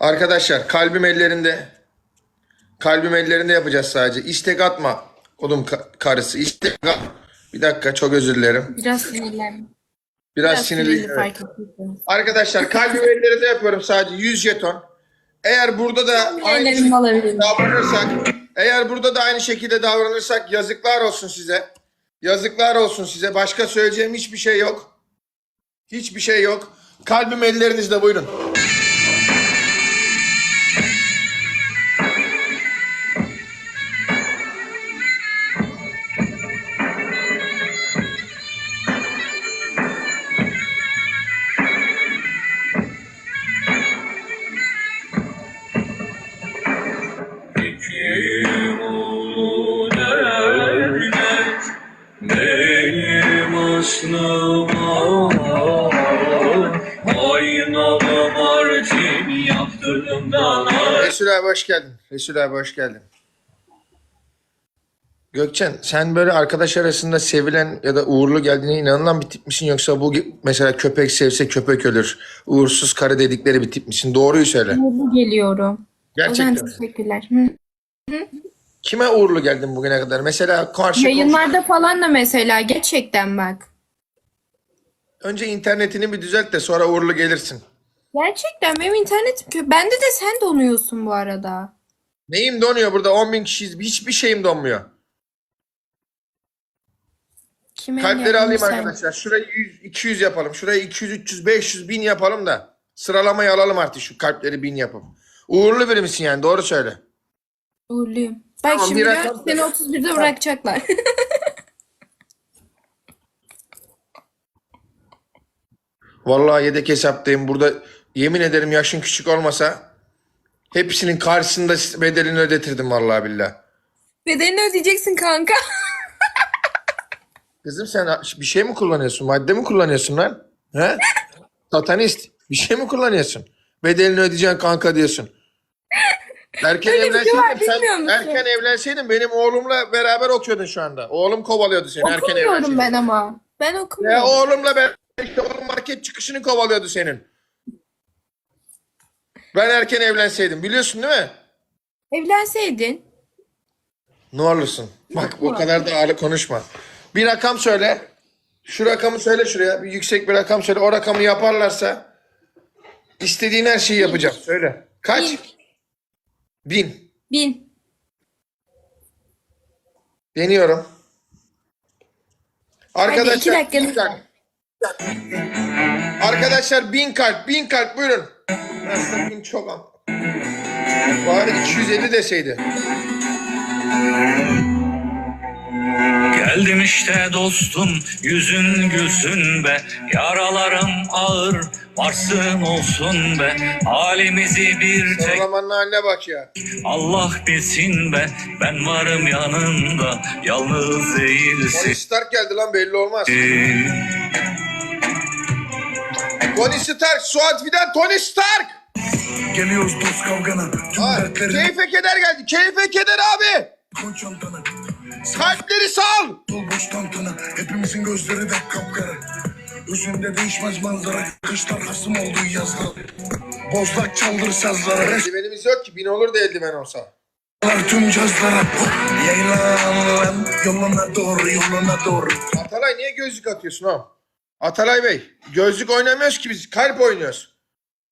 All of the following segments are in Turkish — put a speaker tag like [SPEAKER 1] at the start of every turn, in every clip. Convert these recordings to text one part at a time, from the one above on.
[SPEAKER 1] Arkadaşlar kalbim ellerinde. Kalbim ellerinde yapacağız sadece. İstek atma. Oğlum ka- karısı. İstek atma. Bir dakika çok özür dilerim.
[SPEAKER 2] Biraz sinirlendim.
[SPEAKER 1] Biraz,
[SPEAKER 2] Biraz
[SPEAKER 1] sinirliyim.
[SPEAKER 2] sinirli
[SPEAKER 1] evet. Arkadaşlar kalbim ellerinde yapıyorum sadece 100 jeton. Eğer burada da aynı
[SPEAKER 2] alabilirim.
[SPEAKER 1] davranırsak, eğer burada da aynı şekilde davranırsak yazıklar olsun size. Yazıklar olsun size. Başka söyleyeceğim hiçbir şey yok. Hiçbir şey yok. Kalbim ellerinizde buyurun. Hoş geldin. Resul abi hoş geldin. Gökçen sen böyle arkadaş arasında sevilen ya da uğurlu geldiğine inanılan bir tip misin yoksa bu mesela köpek sevse köpek ölür. Uğursuz karı dedikleri bir tip misin? Doğruyu söyle.
[SPEAKER 2] Mutlu geliyorum.
[SPEAKER 1] Gerçekten.
[SPEAKER 2] teşekkürler. Hı.
[SPEAKER 1] Kime uğurlu geldin bugüne kadar? Mesela karşı komşu-
[SPEAKER 2] Yayınlarda falan da mesela gerçekten bak.
[SPEAKER 1] Önce internetini bir düzelt de sonra uğurlu gelirsin.
[SPEAKER 2] Gerçekten benim internetim kötü. Bende de sen donuyorsun bu arada.
[SPEAKER 1] Neyim donuyor burada? 10 bin kişiyiz. Hiçbir şeyim donmuyor.
[SPEAKER 2] Kime
[SPEAKER 1] Kalpleri alayım arkadaşlar. Şurayı 100, 200 yapalım. Şurayı 200, 300, 500 bin yapalım da. Sıralamayı alalım artık şu kalpleri bin yapıp. Uğurlu biri misin yani? Doğru söyle.
[SPEAKER 2] Uğurluyum. Bak
[SPEAKER 1] Tamam,
[SPEAKER 2] şimdi seni
[SPEAKER 1] söyle.
[SPEAKER 2] 31'de bırakacaklar.
[SPEAKER 1] Vallahi yedek hesaptayım. Burada yemin ederim yaşın küçük olmasa hepsinin karşısında bedelini ödetirdim vallahi billah.
[SPEAKER 2] Bedelini ödeyeceksin kanka.
[SPEAKER 1] Kızım sen bir şey mi kullanıyorsun? Madde mi kullanıyorsun lan? He? Satanist. Bir şey mi kullanıyorsun? Bedelini ödeyeceksin kanka diyorsun. Erken
[SPEAKER 2] Öyle bir şey
[SPEAKER 1] sen erken evlenseydin benim oğlumla beraber okuyordun şu anda. Oğlum kovalıyordu seni erken
[SPEAKER 2] Okumuyorum
[SPEAKER 1] evlenseydin.
[SPEAKER 2] ben ama. Ben
[SPEAKER 1] Ya
[SPEAKER 2] okumuyorum.
[SPEAKER 1] oğlumla ben işte oğlum market çıkışını kovalıyordu senin. Ben erken evlenseydim biliyorsun değil mi?
[SPEAKER 2] Evlenseydin.
[SPEAKER 1] Ne olursun. Bak o kadar da ağır konuşma. Bir rakam söyle. Şu rakamı söyle şuraya. Bir yüksek bir rakam söyle. O rakamı yaparlarsa istediğin her şeyi yapacağım. Söyle. Kaç?
[SPEAKER 2] Bin.
[SPEAKER 1] Bin.
[SPEAKER 2] Bin.
[SPEAKER 1] Deniyorum. Arkadaşlar.
[SPEAKER 2] iki dakika.
[SPEAKER 1] Arkadaşlar bin kalp. Bin kalp buyurun. Bin çok ama. Bari 250 deseydi.
[SPEAKER 3] Geldim işte dostum yüzün gülsün be Yaralarım ağır varsın olsun be Halimizi bir tek
[SPEAKER 1] haline bak ya.
[SPEAKER 3] Allah bilsin be Ben varım yanında yalnız değilsin
[SPEAKER 1] Stark geldi lan belli olmaz. Tony Stark, Suat Fidan, Tony Stark.
[SPEAKER 4] Geliyoruz dost kavgana Tüm
[SPEAKER 1] Ha,
[SPEAKER 4] dertlerini
[SPEAKER 1] keyfe keder geldi. Keyfe keder abi.
[SPEAKER 4] çantana
[SPEAKER 1] Kalpleri sal.
[SPEAKER 4] Dol boş tantana Hepimizin gözleri de kapkara Özünde değişmez manzara Kışlar hasım olduğu yazlar Bozlak çaldır sazlara
[SPEAKER 1] Eldivenimiz yok ki. Bin olur da eldiven olsa.
[SPEAKER 4] Tüm cazlara Yaylan Yoluna doğru yoluna doğru
[SPEAKER 1] Atalay niye gözlük atıyorsun oğlum? Atalay Bey. Gözlük oynamıyoruz ki biz. Kalp oynuyoruz.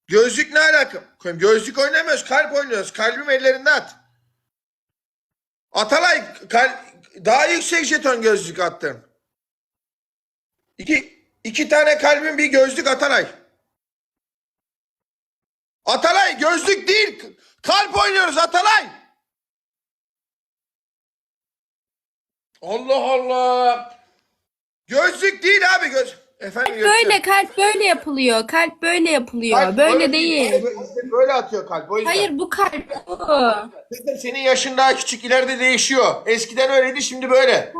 [SPEAKER 1] Gözlük ne alaka? Gözlük oynamıyoruz. Kalp oynuyoruz. Kalbim ellerinde at. Atalay kal- daha yüksek jeton gözlük attın. İki, iki tane kalbin bir gözlük Atalay. Atalay gözlük değil. Kalp oynuyoruz Atalay. Allah Allah. Gözlük değil abi göz. Efendim Gökçe.
[SPEAKER 2] Böyle kalp böyle yapılıyor. Kalp böyle yapılıyor.
[SPEAKER 1] Kalp
[SPEAKER 2] böyle değil.
[SPEAKER 1] Böyle, böyle atıyor kalp. O yüzden.
[SPEAKER 2] Hayır bu kalp bu.
[SPEAKER 1] Kızım senin yaşın daha küçük ileride değişiyor. Eskiden öyleydi şimdi böyle.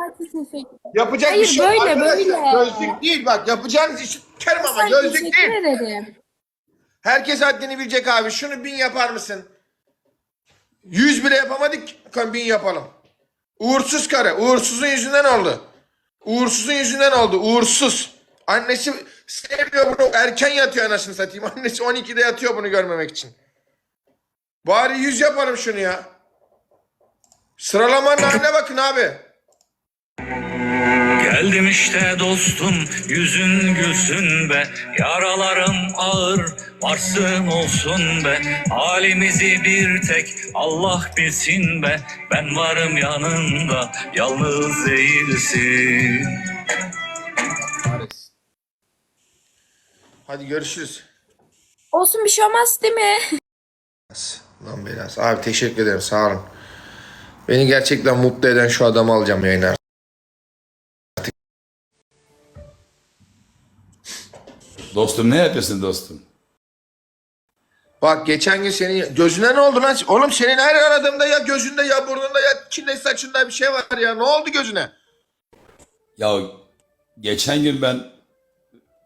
[SPEAKER 1] Yapacak
[SPEAKER 2] Hayır,
[SPEAKER 1] bir şey
[SPEAKER 2] böyle,
[SPEAKER 1] arkadaşlar.
[SPEAKER 2] böyle.
[SPEAKER 1] Gözlük değil bak yapacağınız iş kerim ama
[SPEAKER 2] Ay,
[SPEAKER 1] gözlük değil.
[SPEAKER 2] ederim.
[SPEAKER 1] Herkes haddini bilecek abi. Şunu bin yapar mısın? Yüz bile yapamadık. Bin yapalım. Uğursuz karı. Uğursuzun yüzünden oldu. Uğursuzun yüzünden oldu. Uğursuz. Annesi sevmiyor bunu. Erken yatıyor anasını satayım. Annesi 12'de yatıyor bunu görmemek için. Bari 100 yaparım şunu ya. Sıralamanın haline bakın abi.
[SPEAKER 3] Geldim işte dostum yüzün gülsün be Yaralarım ağır varsın olsun be Halimizi bir tek Allah bilsin be Ben varım yanında yalnız değilsin
[SPEAKER 1] Hadi görüşürüz.
[SPEAKER 2] Olsun bir şey olmaz değil mi?
[SPEAKER 1] Lan belası. Abi teşekkür ederim sağ olun. Beni gerçekten mutlu eden şu adamı alacağım yayına.
[SPEAKER 5] Dostum ne yapıyorsun dostum?
[SPEAKER 1] Bak geçen gün senin gözüne ne oldu lan? Oğlum senin her aradığımda ya gözünde ya burnunda ya içinde saçında bir şey var ya. Ne oldu gözüne?
[SPEAKER 5] Ya geçen gün ben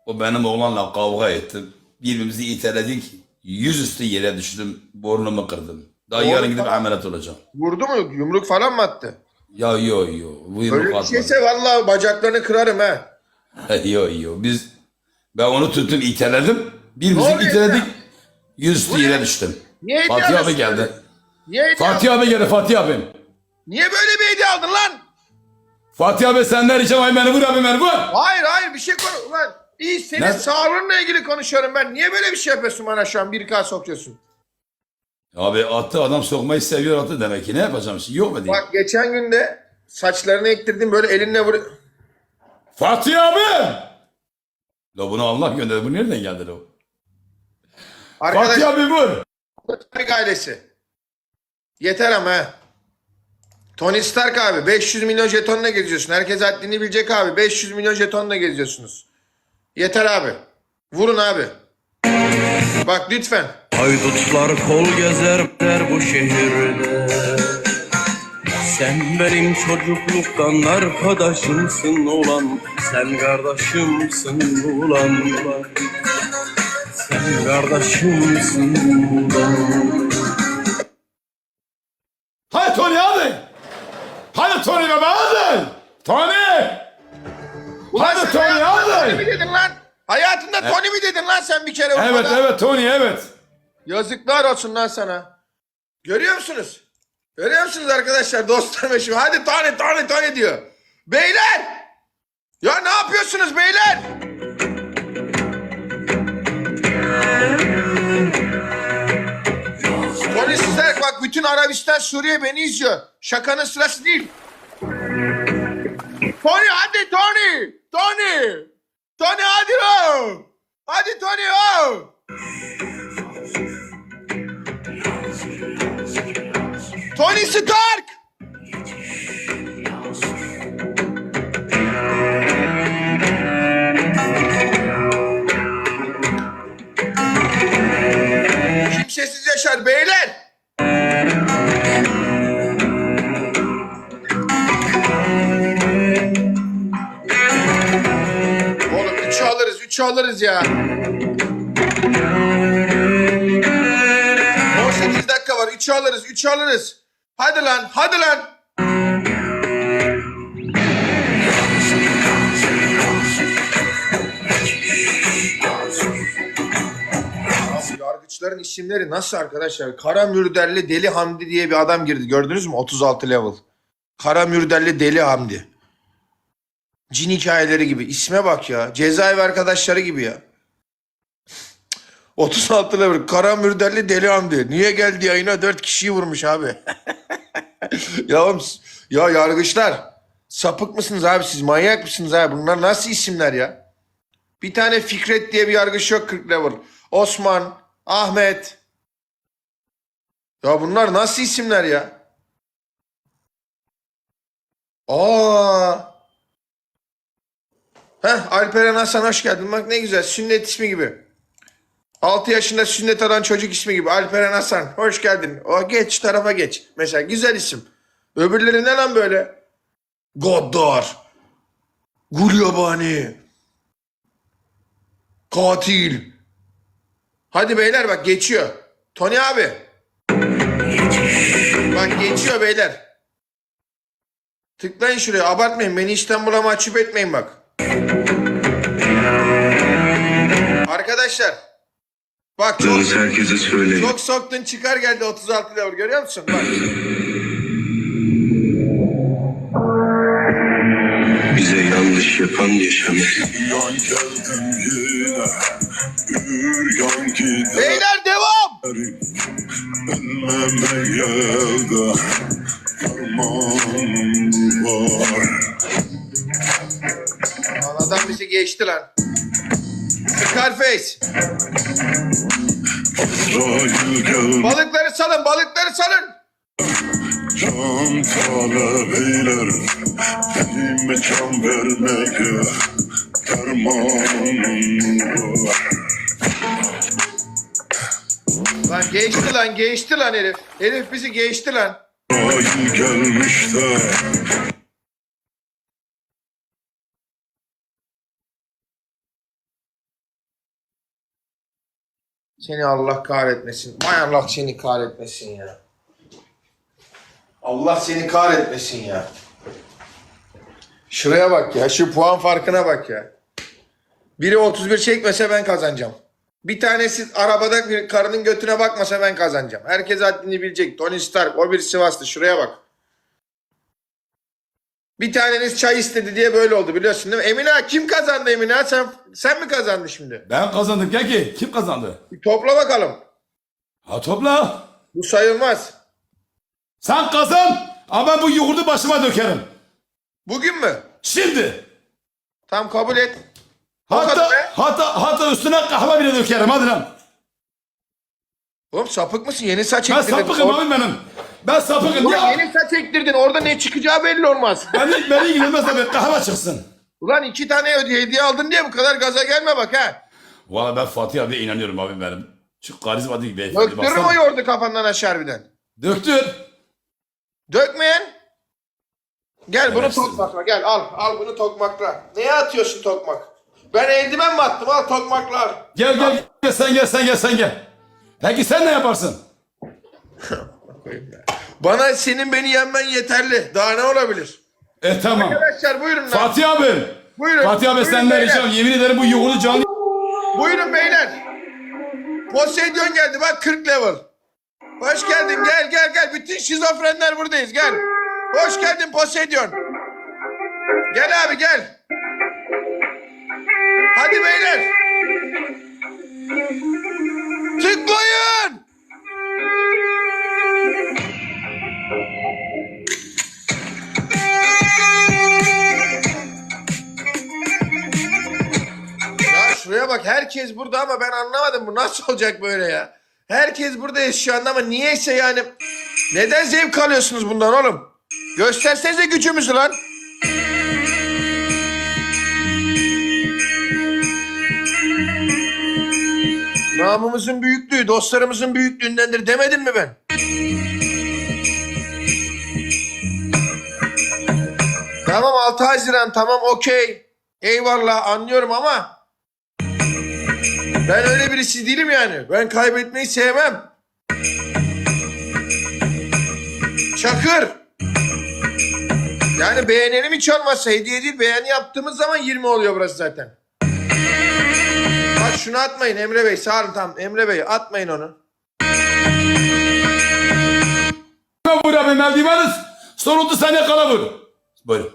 [SPEAKER 5] o benim oğlanla kavga ettim. Birbirimizi iteledik. Yüzüstü yere düştüm. Burnumu kırdım. Daha
[SPEAKER 1] Oğlum
[SPEAKER 5] yarın gidip ameliyat olacağım.
[SPEAKER 1] Vurdu mu? Yumruk falan mı attı?
[SPEAKER 5] Ya yo yo. Bu yumruk
[SPEAKER 1] Öyle bir
[SPEAKER 5] atmadı.
[SPEAKER 1] şeyse vallahi bacaklarını kırarım ha.
[SPEAKER 5] yo yo. Biz ben onu tuttum iteledim. Birbirimizi
[SPEAKER 1] oluyor
[SPEAKER 5] iteledik.
[SPEAKER 1] ya?
[SPEAKER 5] Yüzüstü yere düştüm.
[SPEAKER 1] Niye hediye
[SPEAKER 5] Fatih abi geldi.
[SPEAKER 1] Niye hediye
[SPEAKER 5] Fatih abi geldi Fatih abim.
[SPEAKER 1] Niye böyle bir hediye aldın lan?
[SPEAKER 5] Fatih abi senden ricam ay beni vur abi beni vur.
[SPEAKER 1] Hayır hayır bir şey konu... Lan iyi senin
[SPEAKER 5] Ne?
[SPEAKER 1] sağlığınla ilgili konuşuyorum ben. Niye böyle bir şey yapıyorsun bana şu an? Bir k sokuyorsun.
[SPEAKER 5] Abi attı adam sokmayı seviyor attı demek ki ne yapacağım şimdi yok mu diyeyim.
[SPEAKER 1] Bak geçen günde saçlarını ektirdim böyle elinle vur...
[SPEAKER 5] Fatih abi! La bunu Allah gönderdi. Bu nereden geldi la? Fatih abi vur!
[SPEAKER 1] Stark ailesi. Yeter ama ha. Tony Stark abi 500 milyon jetonla geziyorsun. Herkes haddini bilecek abi. 500 milyon jetonla geziyorsunuz. Yeter abi. Vurun abi. Bak lütfen.
[SPEAKER 6] Haydutlar kol gezerler bu şehirde Sen benim çocukluktan arkadaşımsın ulan Sen kardeşimsin ulan ulan Sen kardeşimsin ulan
[SPEAKER 5] Hadi Tony hadi! Hadi Tony baba hadi! Tony! Hadi
[SPEAKER 1] sen
[SPEAKER 5] Tony
[SPEAKER 1] hayatında Tony mi
[SPEAKER 5] hadi!
[SPEAKER 1] dedin lan? Hayatında Tony mi dedin lan sen bir kere?
[SPEAKER 5] Evet
[SPEAKER 1] Urfa'da?
[SPEAKER 5] evet Tony evet.
[SPEAKER 1] Yazıklar olsun lan sana. Görüyor musunuz? Görüyor musunuz arkadaşlar dostlarım şimdi hadi Tony Tony Tony diyor. Beyler! Ya ne yapıyorsunuz beyler? Tony Stark bak bütün Arabistan Suriye beni izliyor. Şakanın sırası değil. Tony hadi Tony! Tony! Tony hadi o! Hadi Tony o! Tony Stark! Kimsesiz yaşar beyler. Üçü alırız, ya. 18 dakika var, üçü alırız, üçü alırız. Hadi lan, hadi lan. Abi yargıçların isimleri nasıl arkadaşlar? Kara Mürderli Deli Hamdi diye bir adam girdi. Gördünüz mü? 36 level. Kara Mürderli Deli Hamdi. Cin hikayeleri gibi. İsme bak ya. Cezaevi arkadaşları gibi ya. 36 level. Kara Mürderli Deli Hamdi. Niye geldi yayına? 4 kişiyi vurmuş abi. ya oğlum, ya yargıçlar. Sapık mısınız abi siz? Manyak mısınız abi? Bunlar nasıl isimler ya? Bir tane Fikret diye bir yargıç yok 40 level. Osman, Ahmet. Ya bunlar nasıl isimler ya? Aa. Heh Alperen Hasan hoş geldin. Bak ne güzel sünnet ismi gibi. 6 yaşında sünnet olan çocuk ismi gibi. Alperen Hasan hoş geldin. O geç tarafa geç. Mesela güzel isim. Öbürleri ne lan böyle? Gaddar. Gulyabani. Katil. Hadi beyler bak geçiyor. Tony abi. Bak geçiyor beyler. Tıklayın şuraya abartmayın. Beni İstanbul'a mahcup etmeyin bak. Arkadaşlar. Bak çok,
[SPEAKER 7] Yalnız herkese söyleyin.
[SPEAKER 1] çok soktun çıkar geldi 36 level görüyor musun? Bak.
[SPEAKER 7] Bize yanlış yapan yaşamıyor.
[SPEAKER 4] Yan geldim yine Üryan gider
[SPEAKER 1] Beyler devam.
[SPEAKER 4] Önlemeye de Dermanım var
[SPEAKER 1] adam bizi geçti lan. Scarface. Balıkları salın balıkları salın.
[SPEAKER 4] Can talep eyler Elime can vermeye Dermanım var
[SPEAKER 1] Lan geçti lan geçti lan herif. Herif bizi geçti lan.
[SPEAKER 4] Azrail gelmiş de
[SPEAKER 1] Seni Allah kahretmesin. Vay Allah seni kahretmesin ya. Allah seni kahretmesin ya. Şuraya bak ya. Şu puan farkına bak ya. Biri 31 çekmese ben kazanacağım. Bir tanesi arabada bir karının götüne bakmasa ben kazanacağım. Herkes haddini bilecek. Tony Stark o bir Sivaslı. Şuraya bak. Bir taneniz çay istedi diye böyle oldu biliyorsun değil mi? Emine kim kazandı Emine? Sen, sen mi kazandın şimdi?
[SPEAKER 5] Ben kazandım. Gel ki. Kim kazandı?
[SPEAKER 1] Bir topla bakalım.
[SPEAKER 5] Ha topla.
[SPEAKER 1] Bu sayılmaz.
[SPEAKER 5] Sen kazan. Ama ben bu yoğurdu başıma dökerim.
[SPEAKER 1] Bugün mü?
[SPEAKER 5] Şimdi.
[SPEAKER 1] Tam kabul et.
[SPEAKER 5] Hatta, hatta, hatta üstüne kahve bile dökerim. Hadi lan.
[SPEAKER 1] Oğlum sapık mısın? Yeni saç
[SPEAKER 5] Ben
[SPEAKER 1] ektirdin.
[SPEAKER 5] sapıkım
[SPEAKER 1] Or-
[SPEAKER 5] abi benim. Ben sapıkım.
[SPEAKER 1] Ulan
[SPEAKER 5] Ya,
[SPEAKER 1] yeni saç ektirdin. Orada ne çıkacağı belli olmaz.
[SPEAKER 5] beni, beni ilgilenmez abi. Kahve çıksın.
[SPEAKER 1] Ulan iki tane hediye hediye aldın diye bu kadar gaza gelme bak ha.
[SPEAKER 5] Valla ben Fatih abiye inanıyorum abi benim. Şu karizma değil beyefendi.
[SPEAKER 1] Döktürürüm o
[SPEAKER 5] baksana.
[SPEAKER 1] yoğurdu kafandan aşağı harbiden.
[SPEAKER 5] Döktür.
[SPEAKER 1] Dökmeyen. Gel bunu tokmakla gel al. Al bunu tokmakla. Neye atıyorsun tokmak? Ben eldiven mi attım? Al tokmakla al.
[SPEAKER 5] Gel gel gel sen gel sen gel sen gel. Peki sen ne yaparsın?
[SPEAKER 1] Bana senin beni yenmen yeterli. Daha ne olabilir?
[SPEAKER 5] E tamam.
[SPEAKER 1] Arkadaşlar buyurun lan.
[SPEAKER 5] Fatih abi.
[SPEAKER 1] Buyurun.
[SPEAKER 5] Fatih abi senden ricam yemin ederim bu yoğurdu canlı
[SPEAKER 1] Buyurun beyler. Poseidon geldi bak 40 level. Hoş geldin gel gel gel. Bütün şizofrenler buradayız gel. Hoş geldin Poseidon. Gel abi gel. Hadi beyler. Bak herkes burada ama ben anlamadım bu nasıl olacak böyle ya. Herkes buradayız şu anda ama niyeyse yani neden zevk alıyorsunuz bundan oğlum? Göstersenize gücümüzü lan. Namımızın büyüklüğü dostlarımızın büyüklüğündendir demedim mi ben? Tamam 6 Haziran tamam okey. Eyvallah anlıyorum ama ben öyle birisi değilim yani. Ben kaybetmeyi sevmem. Çakır. Yani beğenenim hiç olmazsa hediye değil. Beğeni yaptığımız zaman 20 oluyor burası zaten. Bak şunu atmayın Emre Bey. Sağ tamam. Emre Bey atmayın onu.
[SPEAKER 5] vur abi merdiveniz. Son 30 saniye kala vur. Buyurun.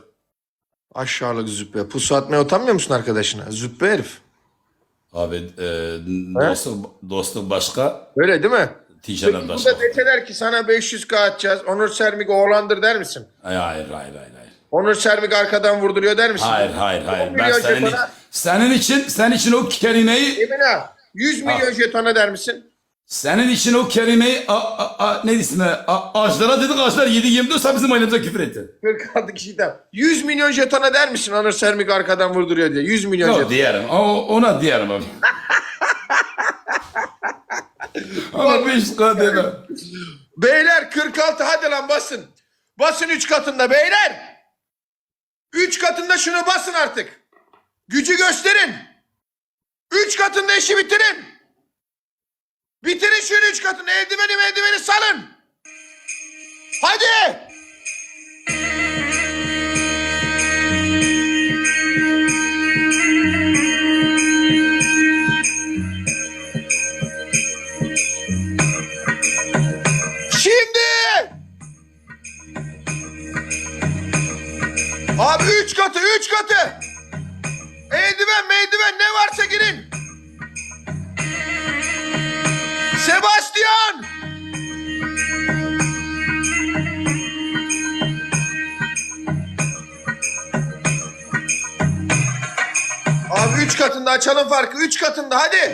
[SPEAKER 1] Aşağılık züppe. Pusu atmaya utanmıyor musun arkadaşına? Züppe herif.
[SPEAKER 5] Abi e, dostluk, dostluk başka,
[SPEAKER 1] Öyle değil mi?
[SPEAKER 5] ticaret
[SPEAKER 1] Peki
[SPEAKER 5] başka.
[SPEAKER 1] burada deseler ki sana 500k atacağız. Onur Sermik oğlandır der misin?
[SPEAKER 5] Hayır hayır hayır hayır. hayır.
[SPEAKER 1] Onur Sermik arkadan vurduruyor der misin?
[SPEAKER 5] Hayır hayır hayır. Ben
[SPEAKER 1] milyon
[SPEAKER 5] senin,
[SPEAKER 1] jetona-
[SPEAKER 5] senin için senin için o kelimeyi
[SPEAKER 1] Emine 100 milyon jetona der misin?
[SPEAKER 5] Senin için o kelimeyi a, a, a, ne ismi? A, ağaçlara dedik ağaçlar 7 24 sen bizim ailemize küfür etti.
[SPEAKER 1] 46 kişiden. 100 milyon jetona der misin Onur Sermik arkadan vurduruyor diye? 100 milyon
[SPEAKER 5] Yok
[SPEAKER 1] jeton.
[SPEAKER 5] diyelim. O, ona diyelim abi. Ama bir kademe.
[SPEAKER 1] Beyler 46 hadi lan basın. Basın 3 katında beyler. 3 katında şunu basın artık. Gücü gösterin. 3 katında işi bitirin. Bitirin şunu üç katını. Eldiveni eldiveni salın. Hadi. Şimdi. Abi üç katı, üç katı. Eldiven, meydiven ne varsa girin. Sebastian! Abi üç katında açalım farkı. Üç katında hadi.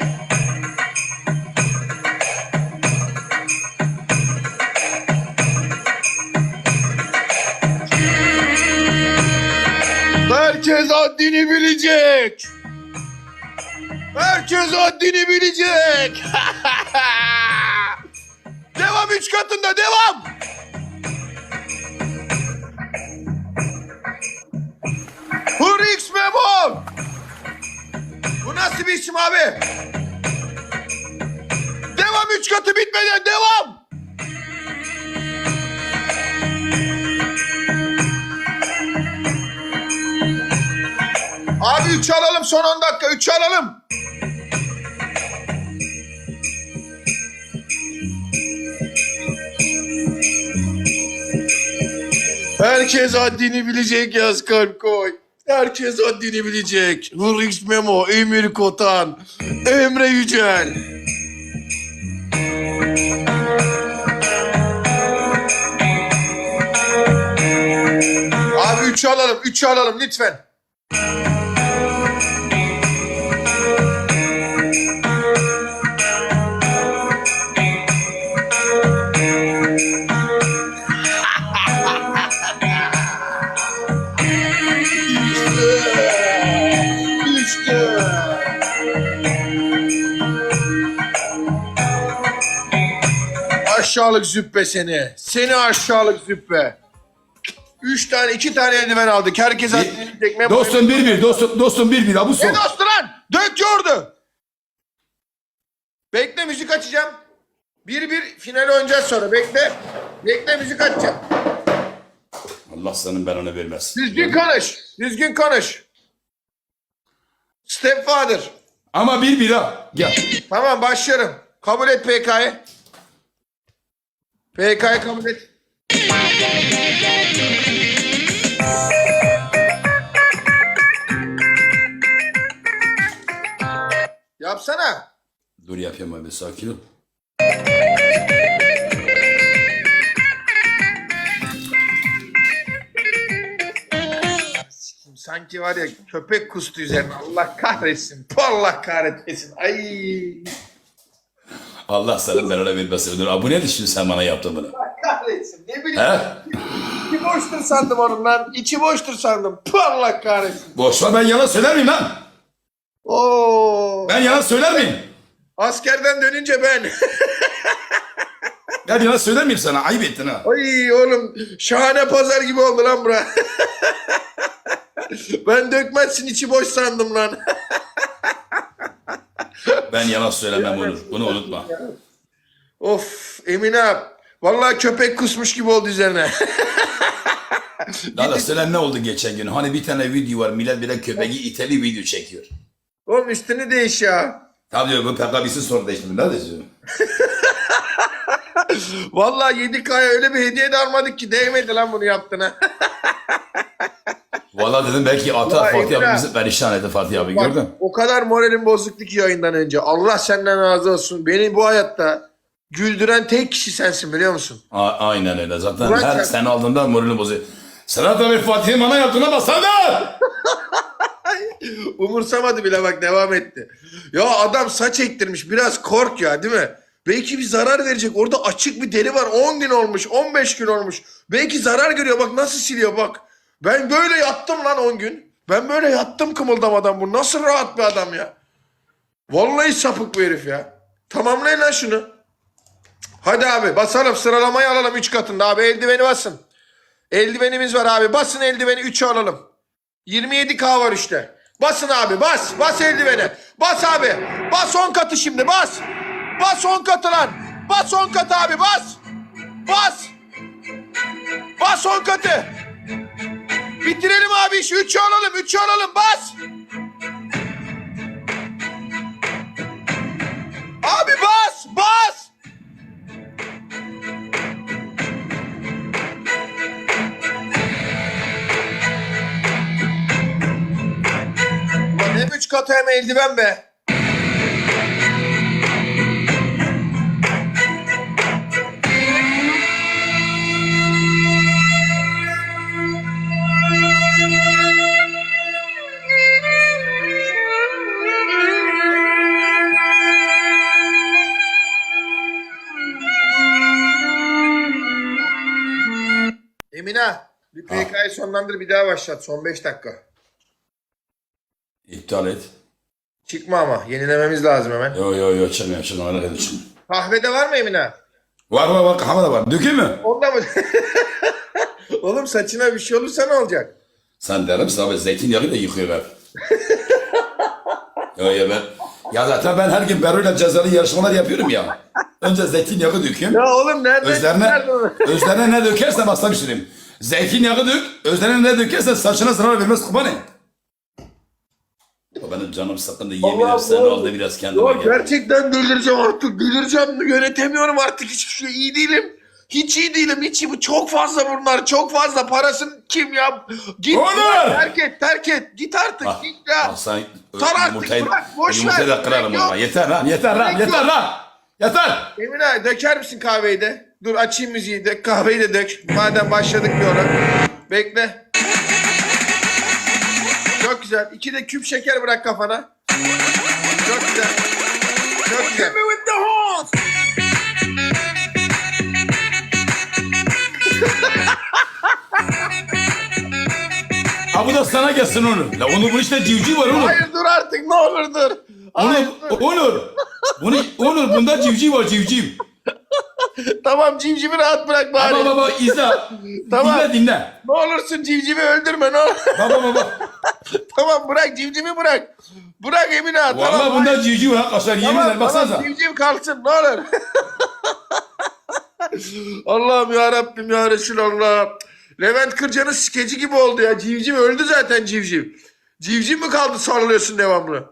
[SPEAKER 1] Herkes haddini bilecek. Herkes haddini bilecek. devam üç katında devam. Hurix Memo. Bu nasıl bir isim abi? Devam üç katı bitmeden devam. Abi 3 alalım son 10 dakika 3 alalım. Herkes haddini bilecek yaz kalp koy. Herkes haddini bilecek. Hurix Memo, Emir Kotan, Emre Yücel. Abi 3 alalım, 3 alalım lütfen. Aşağılık züppe seni. Seni aşağılık züppe. Üç tane, iki tane eldiven aldık. Herkes tekme
[SPEAKER 5] Dostum bir bir dostum dostum bir bir ha bu son.
[SPEAKER 1] Ne dostu lan? Dök yoğurdu. Bekle müzik açacağım. Bir bir final oynayacağız sonra. Bekle. Bekle müzik açacağım.
[SPEAKER 5] Allah senin belanı vermesin.
[SPEAKER 1] Düzgün konuş. Düzgün konuş. Stepfather.
[SPEAKER 5] Ama bir bir ha. Gel.
[SPEAKER 1] Tamam başlıyorum. Kabul et PK'yı. PK'yı kabul et. Yapsana.
[SPEAKER 5] Dur yapayım abi sakin ol.
[SPEAKER 1] Sanki var ya köpek kustu üzerine. Allah kahretsin. Allah kahretmesin. Ay.
[SPEAKER 5] Allah senin belanı vermesin. Dur abi bu ne düşünüyorsun sen bana yaptın bunu?
[SPEAKER 1] Kahretsin. Ne bileyim.
[SPEAKER 5] He?
[SPEAKER 1] İçi boştur sandım onun lan. İçi boştur sandım. Bu Allah kahretsin.
[SPEAKER 5] Boş ver ben yalan söyler miyim lan?
[SPEAKER 1] Oo.
[SPEAKER 5] Ben yalan söyler miyim?
[SPEAKER 1] Askerden dönünce ben.
[SPEAKER 5] Ben yalan söyler miyim sana? Ayıp ettin ha.
[SPEAKER 1] Ay oğlum şahane pazar gibi oldu lan bura. ben dökmezsin içi boş sandım lan.
[SPEAKER 5] Ben yalan söylemem olur. Bunu unutma.
[SPEAKER 1] of Emine Vallahi köpek kusmuş gibi oldu üzerine.
[SPEAKER 5] Daha da söyle ne oldu geçen gün? Hani bir tane video var millet bir de köpeği iteli video çekiyor.
[SPEAKER 1] Oğlum üstünü değiş ya.
[SPEAKER 5] Tabii diyor bu PKB'si sonra değişti. Ne diyorsun?
[SPEAKER 1] Vallahi 7K'ya öyle bir hediye de almadık ki değmedi lan bunu yaptığına.
[SPEAKER 5] Valla dedim belki ata
[SPEAKER 1] Ya
[SPEAKER 5] Fatih abi bizi perişan etti Fatih abi
[SPEAKER 1] Bak,
[SPEAKER 5] gördün.
[SPEAKER 1] o kadar moralim bozuktu ki yayından önce. Allah senden razı olsun. Beni bu hayatta güldüren tek kişi sensin biliyor musun?
[SPEAKER 5] A- aynen öyle. Zaten
[SPEAKER 1] Ulan
[SPEAKER 5] her
[SPEAKER 1] sen-
[SPEAKER 5] sen aldığında moralini bozuyor. Serhat abi Fatih'in bana yaptığına baksana.
[SPEAKER 1] Umursamadı bile bak devam etti. Ya adam saç ektirmiş biraz kork ya değil mi? Belki bir zarar verecek. Orada açık bir deli var. 10 gün olmuş, 15 gün olmuş. Belki zarar görüyor. Bak nasıl siliyor bak. Ben böyle yattım lan 10 gün. Ben böyle yattım kımıldamadan. Bu nasıl rahat bir adam ya. Vallahi sapık bu herif ya. Tamamlayın lan şunu. Hadi abi basalım sıralamayı alalım 3 katında abi eldiveni basın. Eldivenimiz var abi basın eldiveni 3'ü alalım. 27K var işte. Basın abi bas. Bas eldiveni. Bas abi. Bas 10 katı şimdi bas. Bas 10 katı lan. Bas 10 katı abi bas. Bas. Bas 10 katı. Bitirelim abi işi. 3'ü alalım. 3'ü alalım. Bas. Abi bas. Bas. Ulan 3 katı hem eldiven be. PK'yı sonlandır bir daha başlat. Son 5 dakika.
[SPEAKER 5] İptal et.
[SPEAKER 1] Çıkma ama. Yenilememiz lazım hemen.
[SPEAKER 5] Yo yo yo çıkmıyorum şimdi kadar düşün.
[SPEAKER 1] Kahvede var mı Emine?
[SPEAKER 5] Var var var kahve de var. Dökeyim mi?
[SPEAKER 1] Onda mı? Oğlum saçına bir şey olursa ne olacak?
[SPEAKER 5] Sen derim misin abi zeytinyağı da yıkıyorlar. yo yo ben. Ya zaten ben her gün Bero'yla cezalı yarışmalar yapıyorum ya. Önce zeytinyağı döküyorum.
[SPEAKER 1] Ya oğlum nerede?
[SPEAKER 5] Özlerine,
[SPEAKER 1] nerede o?
[SPEAKER 5] özlerine ne dökersen asla bir diyeyim. Zeytinyağı dök, özlerine ne dökersen saçına zarar vermez kurbanım. O benim canım sıkkındı yemin ederim sen oldu biraz kendime
[SPEAKER 1] Ya
[SPEAKER 5] gel.
[SPEAKER 1] gerçekten delireceğim artık. Delireceğim. Yönetemiyorum artık. Hiçbir şey iyi değilim. Hiç iyi değilim. Hiç iyi. Bu çok fazla bunlar. Çok fazla. Parasını kim ya? Git.
[SPEAKER 5] Onur!
[SPEAKER 1] Terk et. Terk et. Git artık.
[SPEAKER 5] Ah,
[SPEAKER 1] Git ya.
[SPEAKER 5] ah sen
[SPEAKER 1] Sar artık,
[SPEAKER 5] yumurtayı,
[SPEAKER 1] bırak, boş
[SPEAKER 5] yumurtayı
[SPEAKER 1] ver.
[SPEAKER 5] da kırarım ama. Yeter lan yeter lan yeter lan. Yeter.
[SPEAKER 1] Emine döker misin kahveyi de? Dur açayım müziği de. Kahveyi de dök. Madem başladık bir ona. Bekle. Çok güzel. İki de küp şeker bırak kafana. Çok güzel. Çok güzel.
[SPEAKER 5] Ha bu da sana gelsin Onur. La Onur bu işte civciv var Onur.
[SPEAKER 1] Hayır dur artık ne olur dur. Hayır,
[SPEAKER 5] Onur,
[SPEAKER 1] dur.
[SPEAKER 5] Onur. Bunu, Onur bunda civciv var civciv.
[SPEAKER 1] Tamam civcivi rahat bırak bari.
[SPEAKER 5] Baba baba izle.
[SPEAKER 1] Tamam.
[SPEAKER 5] Dinle dinle.
[SPEAKER 1] Ne olursun civcivi öldürme ne olur.
[SPEAKER 5] Baba baba.
[SPEAKER 1] tamam bırak civcivi bırak. Bırak Emine ağa,
[SPEAKER 5] Vallahi
[SPEAKER 1] tamam.
[SPEAKER 5] bunda civciv var arkadaşlar. Yemin ederim baksanıza.
[SPEAKER 1] tamam civciv kalsın ne olur. Allah'ım ya Rabbim ya Resulallah. Levent Kırca'nın skeci gibi oldu ya. Civciv öldü zaten civciv. Civciv mi kaldı sallıyorsun devamlı?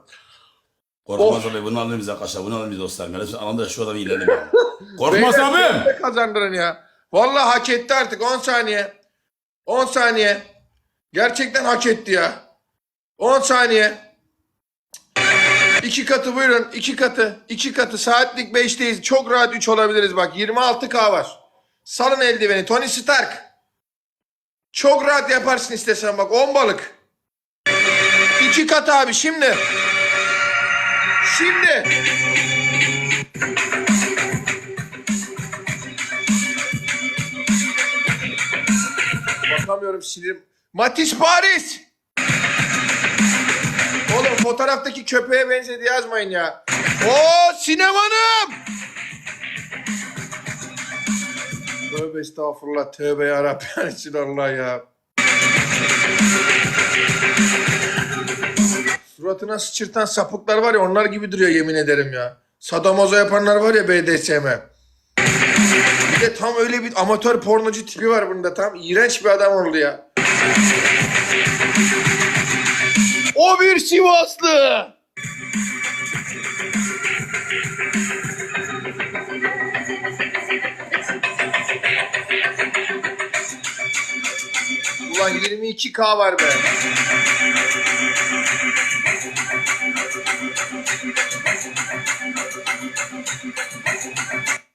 [SPEAKER 5] Korkmaz abi bunu alın bize arkadaşlar. Bunu alın bize dostlar. Kardeşim anında şu adamı ilerledim. Korkmaz abim.
[SPEAKER 1] beyler kazandıran ya. Vallahi hak etti artık 10 saniye. 10 saniye. Gerçekten hak etti ya. 10 saniye. İki katı buyurun. iki katı. iki katı. Saatlik 5'teyiz. Çok rahat 3 olabiliriz bak. 26K var. Salın eldiveni. Tony Stark. Çok rahat yaparsın istesen bak. 10 balık. İki katı abi şimdi. Şimdi. Bakamıyorum sinirim. Matiz Paris. Oğlum fotoğraftaki köpeğe benzedi yazmayın ya. Oo Sinem Hanım. Tövbe estağfurullah. Tövbe yarabbim. Allah ya. Suratına sıçırtan sapıklar var ya onlar gibi duruyor yemin ederim ya. Sadomazo yapanlar var ya BDSM. Bir de tam öyle bir amatör pornocu tipi var bunda tam. iğrenç bir adam oldu ya. O bir Sivaslı. Ulan 22K var be.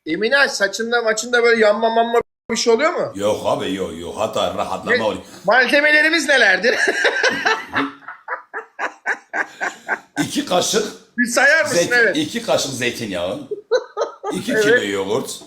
[SPEAKER 1] Emine saçında maçında böyle yanma mamma bir şey oluyor mu?
[SPEAKER 5] Yok abi yok yok. Hatta rahatlama oluyor.
[SPEAKER 1] Malzemelerimiz nelerdir?
[SPEAKER 5] İki kaşık
[SPEAKER 1] bir sayar mısın
[SPEAKER 5] zeytin,
[SPEAKER 1] evet.
[SPEAKER 5] iki kaşık zeytinyağı. iki kilo yoğurt.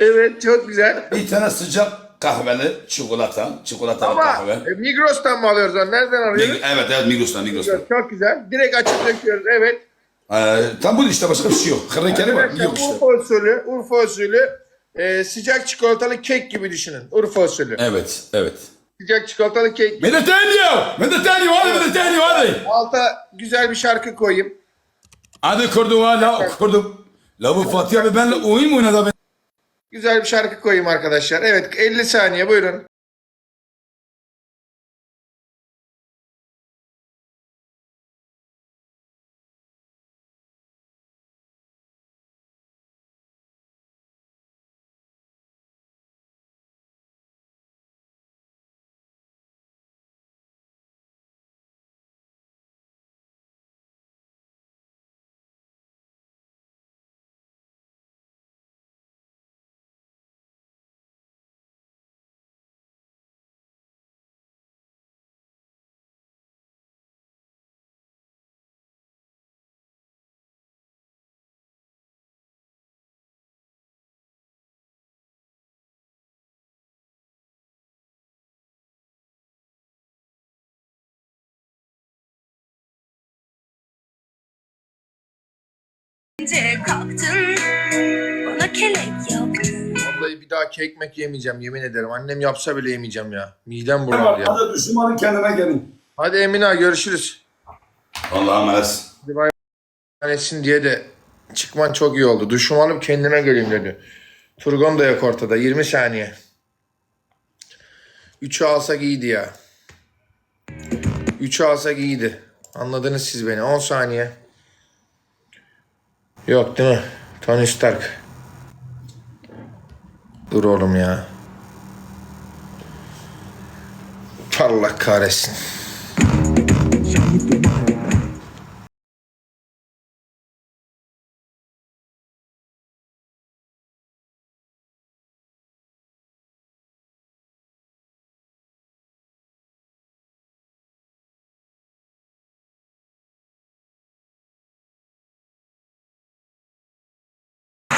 [SPEAKER 1] Evet çok güzel.
[SPEAKER 5] Bir tane sıcak kahveli çikolata. Çikolatalı
[SPEAKER 1] Ama
[SPEAKER 5] kahve.
[SPEAKER 1] e, Migros'tan mı alıyoruz onu? Nereden alıyoruz?
[SPEAKER 5] Evet evet Migros'tan Migros'tan.
[SPEAKER 1] Çok güzel. Direkt açıp döküyoruz. Evet.
[SPEAKER 5] Ee, tam bu işte başka bir şey yok. Kırıkları var. Yok işte.
[SPEAKER 1] Urfa usulü, Urfa usulü e, sıcak çikolatalı kek gibi düşünün. Urfa usulü.
[SPEAKER 5] Evet evet.
[SPEAKER 1] Sıcak çikolatalı kek.
[SPEAKER 5] Mediterranean! Mediterranean hadi Mediterranean hadi.
[SPEAKER 1] Alta güzel bir şarkı koyayım.
[SPEAKER 5] Hadi kurdum kurdum. La bu Fatih abi benimle oyun mu oynadı abi?
[SPEAKER 1] Güzel bir şarkı koyayım arkadaşlar. Evet 50 saniye buyurun.
[SPEAKER 8] Gelince kalktın Bana kelek yaptın
[SPEAKER 1] Vallahi bir daha ekmek yemeyeceğim yemin ederim. Annem yapsa bile yemeyeceğim ya. Midem bulandı ya.
[SPEAKER 5] Hadi düşmanın kendine gelin.
[SPEAKER 1] Hadi Emine görüşürüz.
[SPEAKER 5] Allah'a emanet.
[SPEAKER 1] etsin diye de çıkman çok iyi oldu. Duşumu alıp kendime geleyim dedi. Turgon da yok ortada. 20 saniye. 3'ü alsak iyiydi ya. 3'ü alsak iyiydi. Anladınız siz beni. 10 saniye. Yok değil mi? Tony Stark. Dur oğlum ya. Allah kahretsin.